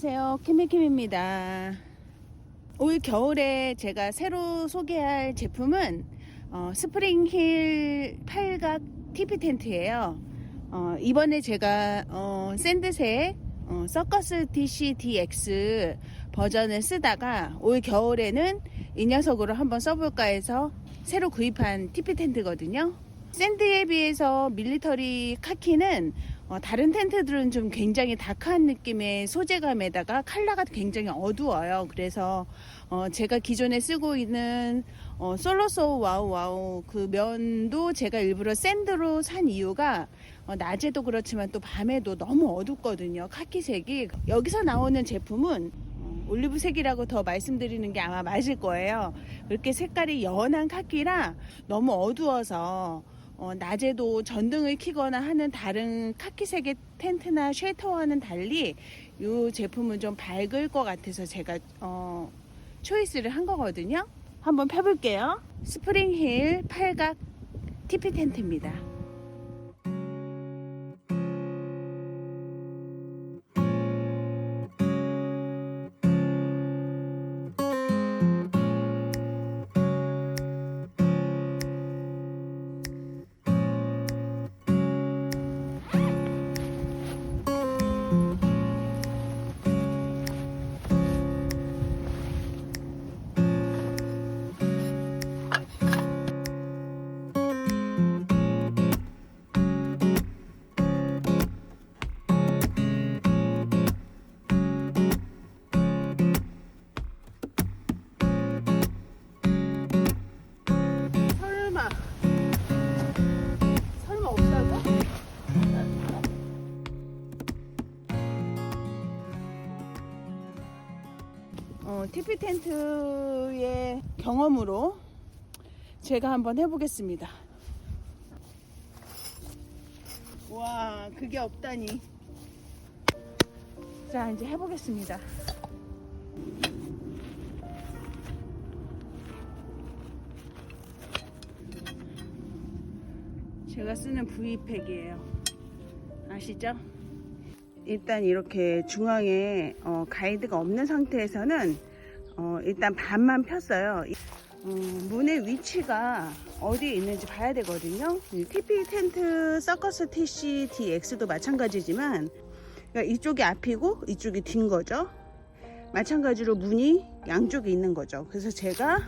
안녕하세요. 김미킴입니다. 올 겨울에 제가 새로 소개할 제품은 어, 스프링힐 팔각 TP 텐트예요. 어, 이번에 제가 어, 샌드색 어, 서커스 DC DX 버전을 쓰다가 올 겨울에는 이 녀석으로 한번 써볼까 해서 새로 구입한 TP 텐트거든요. 샌드에 비해서 밀리터리 카키는 어, 다른 텐트들은 좀 굉장히 다크한 느낌의 소재감에다가 컬러가 굉장히 어두워요. 그래서 어, 제가 기존에 쓰고 있는 어, 솔로소 와우 와우 그 면도 제가 일부러 샌드로 산 이유가 어, 낮에도 그렇지만 또 밤에도 너무 어둡거든요. 카키색이 여기서 나오는 제품은 어, 올리브색이라고 더 말씀드리는 게 아마 맞을 거예요. 그렇게 색깔이 연한 카키라 너무 어두워서 어, 낮에도 전등을 켜거나 하는 다른 카키색의 텐트나 쉘터와는 달리 이 제품은 좀 밝을 것 같아서 제가 어, 초이스를 한 거거든요. 한번 펴볼게요. 스프링힐 팔각 TP 텐트입니다. TP 텐트의 경험으로 제가 한번 해보겠습니다. 와, 그게 없다니. 자, 이제 해보겠습니다. 제가 쓰는 V팩이에요. 아시죠? 일단 이렇게 중앙에 어, 가이드가 없는 상태에서는 어, 일단 반만 폈어요. 이- 어, 문의 위치가 어디에 있는지 봐야 되거든요. 이 TP 텐트 서커스 TC DX도 마찬가지지만 그러니까 이쪽이 앞이고 이쪽이 뒤인 거죠. 마찬가지로 문이 양쪽에 있는 거죠. 그래서 제가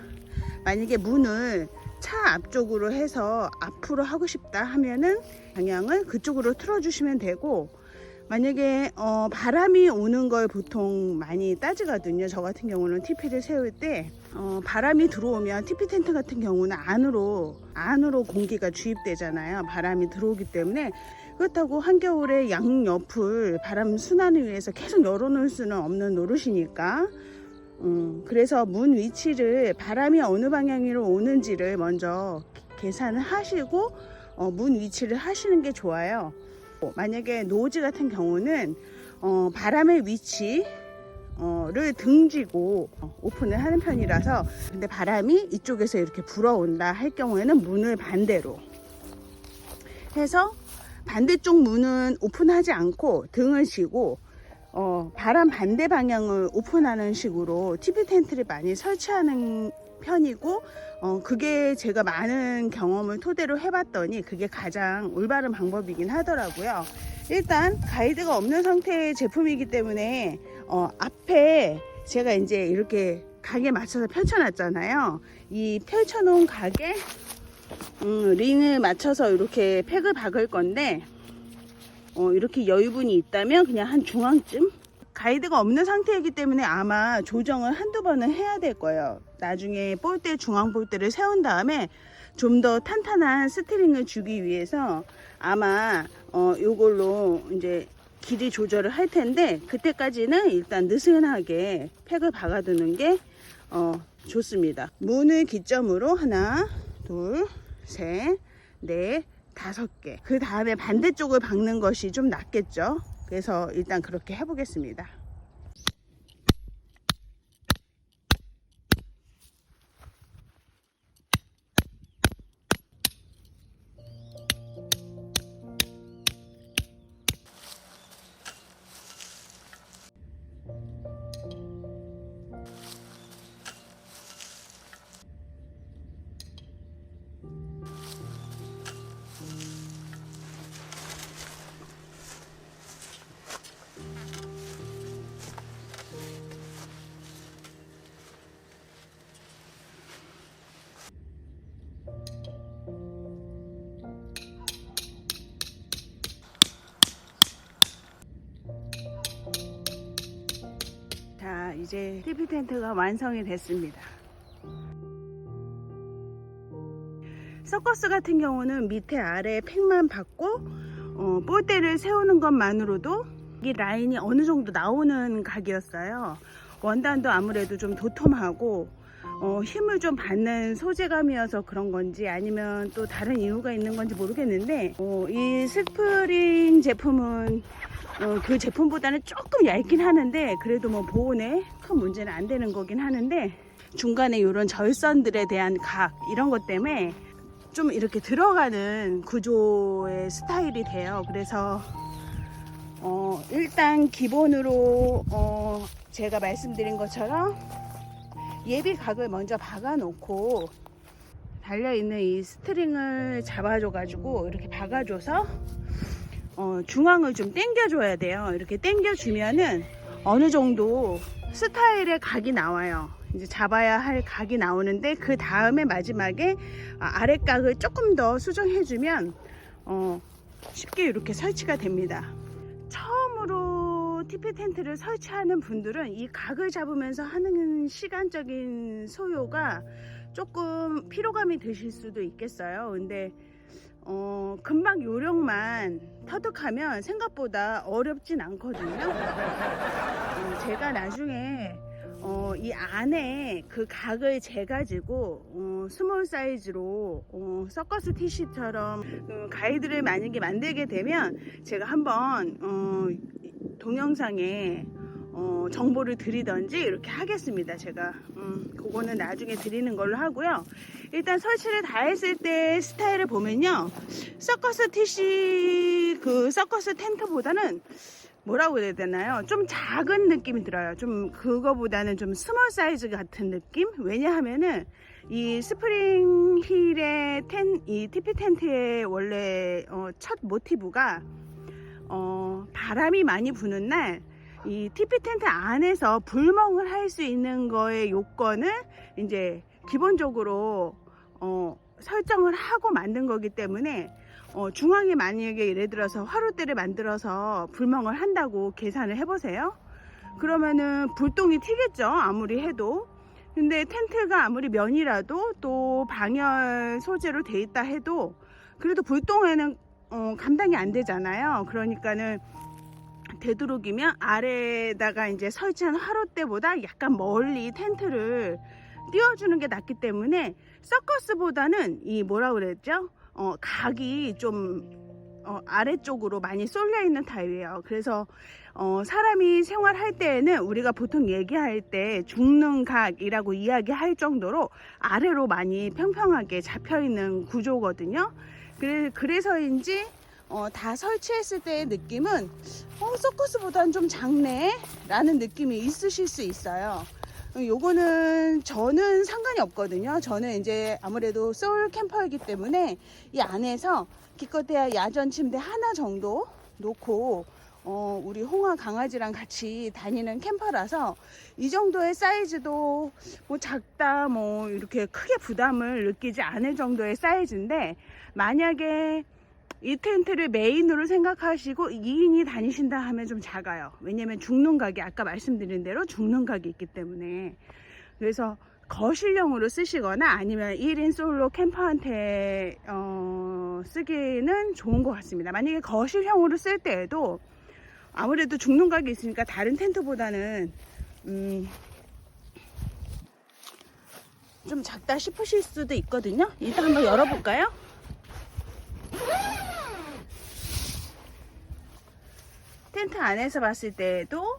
만약에 문을 차 앞쪽으로 해서 앞으로 하고 싶다 하면은 방향을 그쪽으로 틀어주시면 되고 만약에 어, 바람이 오는 걸 보통 많이 따지거든요. 저 같은 경우는 TP를 세울 때 어, 바람이 들어오면 TP 텐트 같은 경우는 안으로 안으로 공기가 주입되잖아요. 바람이 들어오기 때문에 그렇다고 한겨울에 양옆을 바람 순환을 위해서 계속 열어놓을 수는 없는 노릇이니까 음, 그래서 문 위치를 바람이 어느 방향으로 오는지를 먼저 계산을 하시고 어, 문 위치를 하시는 게 좋아요. 어, 만약에 노즈 같은 경우는 어, 바람의 위치 를 등지고 어, 오픈을 하는 편이라서 근데 바람이 이쪽에서 이렇게 불어온다 할 경우에는 문을 반대로 해서 반대쪽 문은 오픈하지 않고 등을 지고 어, 바람 반대 방향을 오픈하는 식으로 TV 텐트를 많이 설치하는 편이고 어, 그게 제가 많은 경험을 토대로 해봤더니 그게 가장 올바른 방법이긴 하더라고요. 일단 가이드가 없는 상태의 제품이기 때문에 어, 앞에 제가 이제 이렇게 각에 맞춰서 펼쳐놨잖아요. 이 펼쳐놓은 각에 음, 링을 맞춰서 이렇게 팩을 박을 건데 어, 이렇게 여유분이 있다면 그냥 한 중앙쯤 가이드가 없는 상태이기 때문에 아마 조정을 한두 번은 해야 될 거예요. 나중에 볼대 중앙 볼대를 세운 다음에 좀 더 탄탄한 스트링을 주기 위해서 아마 어, 요걸로 이제 길이 조절을 할 텐데 그때까지는 일단 느슨하게 팩을 박아두는 게 어, 좋습니다. 문을 기점으로 하나, 둘, 셋, 넷, 다섯 개. 그 다음에 반대쪽을 박는 것이 좀 낫겠죠. 그래서 일단 그렇게 해보겠습니다. 이제 TP 텐트가 완성이 됐습니다. 서커스 같은 경우는 밑에 아래 팩만 받고 어, 볼대를 세우는 것만으로도 이 라인이 어느 정도 나오는 각이었어요. 원단도 아무래도 좀 도톰하고 어, 힘을 좀 받는 소재감이어서 그런 건지 아니면 또 다른 이유가 있는 건지 모르겠는데 어, 이 스프링 제품은 어, 그 제품보다는 조금 얇긴 하는데 그래도 뭐 보온에 큰 문제는 안 되는 거긴 하는데 중간에 이런 절선들에 대한 각 이런 것 때문에 좀 이렇게 들어가는 구조의 스타일이 돼요. 그래서 어, 일단 기본으로 어, 제가 말씀드린 것처럼 예비 각을 먼저 박아 놓고 달려 있는 이 스트링을 잡아줘 가지고 이렇게 박아줘서 어, 중앙을 좀 당겨 줘야 돼요. 이렇게 당겨 주면은 어느 정도 스타일의 각이 나와요. 이제 잡아야 할 각이 나오는데 그 다음에 마지막에 아, 아랫각을 조금 더 수정해주면 어, 쉽게 이렇게 설치가 됩니다. 처음으로 TP 텐트를 설치하는 분들은 이 각을 잡으면서 하는 시간적인 소요가 조금 피로감이 드실 수도 있겠어요. 근데 어, 금방 요령만 터득하면 생각보다 어렵진 않거든요. 어, 제가 나중에 어, 이 안에 그 각을 재가지고 어, 스몰 사이즈로 어, 서커스 티시처럼 그 가이드를 만약에 만들게 되면 제가 한번 어, 동영상에 어, 정보를 드리던지 이렇게 하겠습니다. 제가 음, 그거는 나중에 드리는 걸로 하고요. 일단 설치를 다 했을 때 스타일을 보면요, 서커스 티시 그 서커스 텐트보다는 뭐라고 해야 되나요? 좀 작은 느낌이 들어요. 좀 그거보다는 좀 스몰 사이즈 같은 느낌? 왜냐하면은 이 스프링 힐의 텐, 이 TP 텐트의 원래 어, 첫 모티브가 어, 바람이 많이 부는 날 이 TP 텐트 안에서 불멍을 할 수 있는 거의 요건을 이제 기본적으로 어, 설정을 하고 만든 거기 때문에 어, 중앙에 만약에 예를 들어서 화롯대를 만들어서 불멍을 한다고 계산을 해보세요. 그러면은 불똥이 튀겠죠. 아무리 해도. 근데 텐트가 아무리 면이라도 또 방열 소재로 돼 있다 해도 그래도 불똥에는 어, 감당이 안 되잖아요. 그러니까는 되도록이면 아래에다가 이제 설치한 화롯대보다 약간 멀리 텐트를 띄워주는 게 낫기 때문에 서커스보다는 이 뭐라 그랬죠? 어, 각이 좀 어, 아래쪽으로 많이 쏠려 있는 타입이에요. 그래서 어, 사람이 생활할 때에는 우리가 보통 얘기할 때 죽는 각이라고 이야기할 정도로 아래로 많이 평평하게 잡혀 있는 구조거든요. 그래, 그래서인지 어, 다 설치했을 때의 느낌은 어, 서커스보다는 좀 작네 라는 느낌이 있으실 수 있어요. 요거는 저는 상관이 없거든요. 저는 이제 아무래도 소울 캠퍼이기 때문에 이 안에서 기껏해야 야전 침대 하나 정도 놓고 어, 우리 홍아 강아지랑 같이 다니는 캠퍼라서 이 정도의 사이즈도 뭐 작다 뭐 이렇게 크게 부담을 느끼지 않을 정도의 사이즈인데 만약에 이 텐트를 메인으로 생각하시고 2인이 다니신다 하면 좀 작아요. 왜냐면 죽는 각이 아까 말씀드린 대로 죽는 각이 있기 때문에 그래서 거실용으로 쓰시거나 아니면 1인 솔로 캠퍼한테 어, 쓰기는 좋은 것 같습니다. 만약에 거실형으로 쓸 때에도 아무래도 죽는 각이 있으니까 다른 텐트보다는 음, 좀 작다 싶으실 수도 있거든요. 일단 한번 열어볼까요? 텐트 안에서 봤을 때도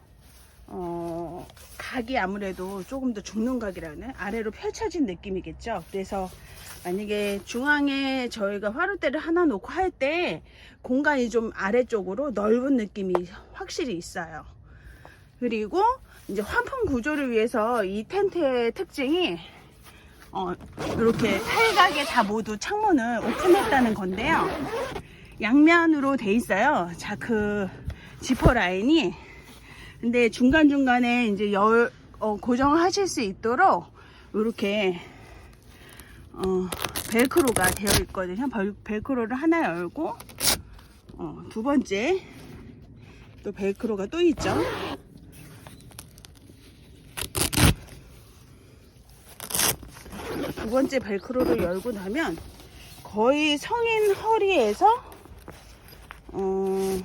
어, 각이 아무래도 조금 더 죽는 각이라는 아래로 펼쳐진 느낌이겠죠. 그래서 만약에 중앙에 저희가 화롯대를 하나 놓고 할 때 공간이 좀 아래쪽으로 넓은 느낌이 확실히 있어요. 그리고 이제 환풍 구조를 위해서 이 텐트의 특징이 어, 이렇게 탈각에 다 모두 창문을 오픈했다는 건데요. 양면으로 돼 있어요. 자, 그 지퍼 라인이 근데 중간중간에 이제 열, 어, 고정하실 수 있도록 이렇게 어, 벨크로가 되어 있거든요. 벨, 크로를 하나 열고 어, 두 번째 또 벨크로가 또 있죠. 두 번째 벨크로를 열고 나면 거의 성인 허리에서 어,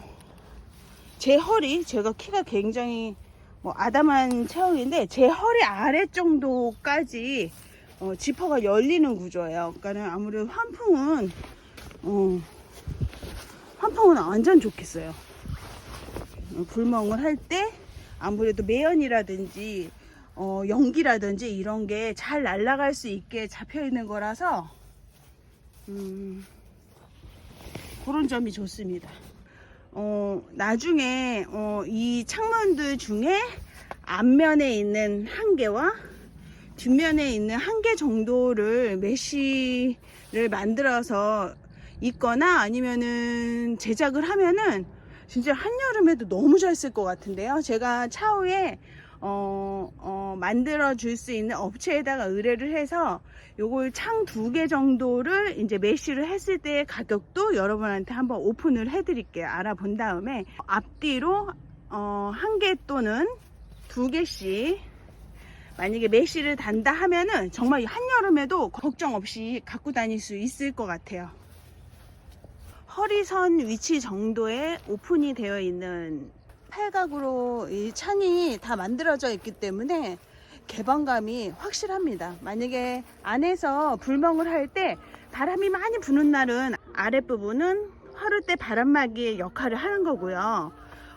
제 허리 제가 키가 굉장히 뭐 아담한 체형인데 제 허리 아래 정도까지 어, 지퍼가 열리는 구조예요. 그러니까는 아무래도 환풍은 어, 환풍은 완전 좋겠어요. 어, 불멍을 할 때 아무래도 매연이라든지 어, 연기라든지 이런 게 잘 날아갈 수 있게 잡혀 있는 거라서 음, 그런 점이 좋습니다. 어, 나중에 어, 이 창문들 중에 앞면에 있는 한 개와 뒷면에 있는 한 개 정도를 메쉬를 만들어서 있거나 아니면은 제작을 하면은 진짜 한여름에도 너무 잘 쓸 것 같은데요. 제가 차후에 어, 어, 만들어 줄 수 있는 업체에다가 의뢰를 해서 요걸 창 두 개 정도를 이제 메쉬를 했을 때의 가격도 여러분한테 한번 오픈을 해 드릴게요. 알아본 다음에 앞뒤로 어, 한 개 또는 두 개씩 만약에 메쉬를 단다 하면은 정말 한여름에도 걱정 없이 갖고 다닐 수 있을 것 같아요. 허리선 위치 정도에 오픈이 되어 있는 팔각으로 이 창이 다 만들어져 있기 때문에 개방감이 확실합니다. 만약에 안에서 불멍을 할 때 바람이 많이 부는 날은 아랫부분은 화롯대 바람막이의 역할을 하는 거고요.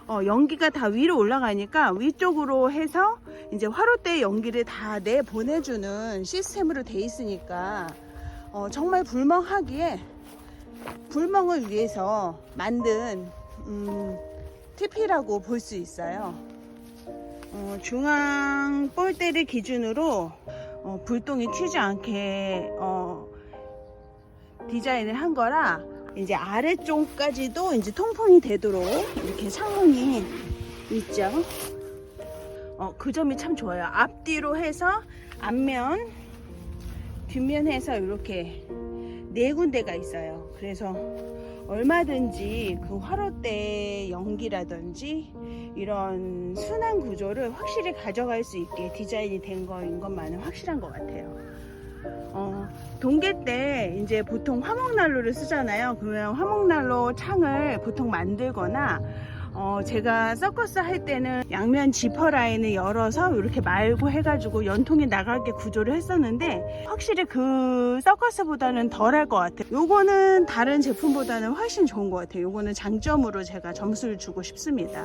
어, 연기가 다 위로 올라가니까 위쪽으로 해서 이제 화롯대 연기를 다 내보내주는 시스템으로 돼 있으니까 어, 정말 불멍하기에 불멍을 위해서 만든 음, TP라고 볼 수 있어요. 어, 중앙 볼대를 기준으로 어, 불똥이 튀지 않게 어, 디자인을 한 거라 이제 아래쪽까지도 이제 통풍이 되도록 이렇게 창문이 있죠. 어, 그 점이 참 좋아요. 앞뒤로 해서 앞면, 뒷면 해서 이렇게 네 군데가 있어요. 그래서 얼마든지 그 화롯대 연기라든지 이런 순환 구조를 확실히 가져갈 수 있게 디자인이 된 거인 것만은 확실한 것 같아요. 어, 동계 때 이제 보통 화목난로를 쓰잖아요. 그러면 화목난로 창을 보통 만들거나 어, 제가 서커스 할 때는 양면 지퍼 라인을 열어서 이렇게 말고 해가지고 연통이 나가게 구조를 했었는데 확실히 그 서커스보다는 덜할 것 같아요. 요거는 다른 제품보다는 훨씬 좋은 것 같아요. 요거는 장점으로 제가 점수를 주고 싶습니다.